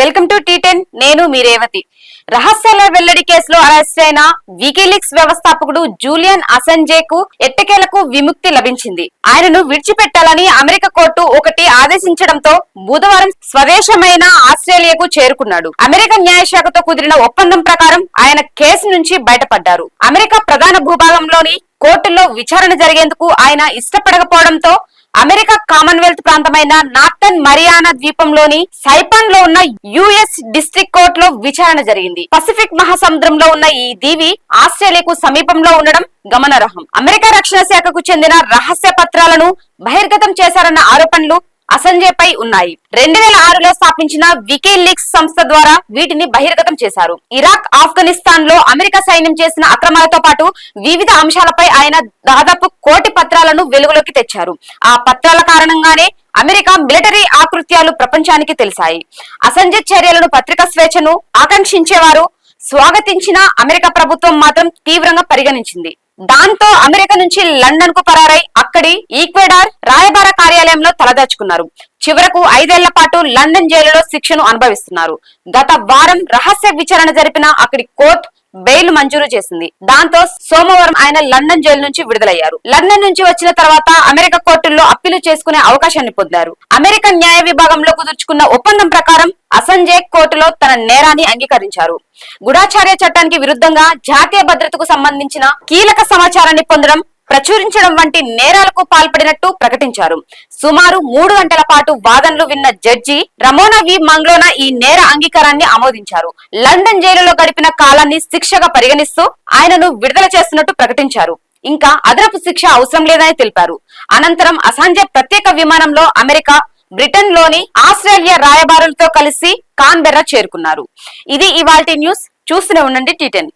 Welcome to tea ten నేను మీ రేవతి. రహస్యాల వెల్లడి కేసులో అరెస్ట్ అయిన వికీలిక్స్ వ్యవస్థాపకుడు జూలియన్ అసంజే కు ఎట్టకేలకు విముక్తి లభించింది. ఆయనను విడిచిపెట్టాలని అమెరికా కోర్టు ఒకటి ఆదేశించడంతో బుధవారం స్వదేశమైన ఆస్ట్రేలియాకు చేరుకున్నాడు. అమెరికా న్యాయశాఖతో కుదిరిన ఒప్పందం ప్రకారం ఆయన కేసు నుంచి బయటపడ్డారు. అమెరికా ప్రధాన భూభాగంలోని కోర్టులో విచారణ జరిగేందుకు ఆయన ఇష్టపడకపోవడంతో అమెరికా కామన్వెల్త్ ప్రాంతమైన నార్థన్ మరియానా ద్వీపంలోని సైపాన్లో ఉన్న యుఎస్ డిస్ట్రిక్ట్ కోర్ట్లో విచారణ జరిగింది. పసిఫిక్ మహాసముద్రంలో ఉన్న ఈ దీవి ఆస్ట్రేలియాకు సమీపంలో ఉండడం గమనార్హం. అమెరికా రక్షణ శాఖకు చెందిన రహస్య పత్రాలను బహిర్గతం చేశారన్న ఆరోపణలు అసంజయ్పై ఉన్నాయి. రెండు వేల ఆరులో స్థాపించిన వికీలీక్స్ సంస్థ ద్వారా వీటిని బహిర్గతం చేశారు. ఇరాక్ ఆఫ్ఘనిస్తాన్లో అమెరికా సైన్యం చేసిన అక్రమాలతో పాటు వివిధ అంశాలపై ఆయన దాదాపు కోటి పత్రాలను వెలుగులోకి తెచ్చారు. ఆ పత్రాల కారణంగానే అమెరికా మిలిటరీ ఆకృత్యాలు ప్రపంచానికి తెలిసాయి. అసంజయ్ చర్యలను పత్రికా స్వేచ్ఛను ఆకాంక్షించేవారు స్వాగతించిన అమెరికా ప్రభుత్వం మాత్రం తీవ్రంగా పరిగణించింది. దాంతో అమెరికా నుంచి లండన్కు పరారై అక్కడి ఈక్వెడార్ రాయబార కార్యాలయంలో తలదాచుకున్నారు. చివరకు ఐదేళ్ళ పాటు లండన్ జైలులో శిక్షను అనుభవిస్తున్నారు. గత వారం రహస్య విచారణ జరిపిన అక్కడి కోర్టు బెయిల్ మంజూరు చేసింది. దాంతో సోమవారం ఆయన లండన్ జైలు నుంచి విడుదలయ్యారు. లండన్ నుంచి వచ్చిన తర్వాత అమెరికా కోర్టుల్లో అప్పీలు చేసుకునే అవకాశాన్ని పొందారు. అమెరికా న్యాయ విభాగంలో కుదుర్చుకున్న ఒప్పందం ప్రకారం అసంజయ్ కోర్టులో తన నేరాన్ని అంగీకరించారు. గుడాచార్య చట్టానికి విరుద్ధంగా జాతీయ భద్రతకు సంబంధించిన కీలక సమాచారాన్ని పొందడం ప్రచురించడం వంటి నేరాలకు పాల్పడినట్టు ప్రకటించారు. సుమారు మూడు గంటల పాటు వాదనలు విన్న జడ్జి రమోనా వి మంగ్లోనా ఈ నేర అంగీకారాన్ని ఆమోదించారు. లండన్ జైలులో గడిపిన కాలాన్ని శిక్షగా పరిగణిస్తూ ఆయనను విడుదల చేస్తున్నట్టు ప్రకటించారు. ఇంకా అదనపు శిక్ష అవసరం లేదని తెలిపారు. అనంతరం అసాంజే ప్రత్యేక విమానంలో అమెరికా బ్రిటన్లోని ఆస్ట్రేలియా రాయబారులతో కలిసి కాన్బెర్రా చేరుకున్నారు. ఇది ఇవాల్టి న్యూస్. చూస్తూనే ఉండండి టీటెన్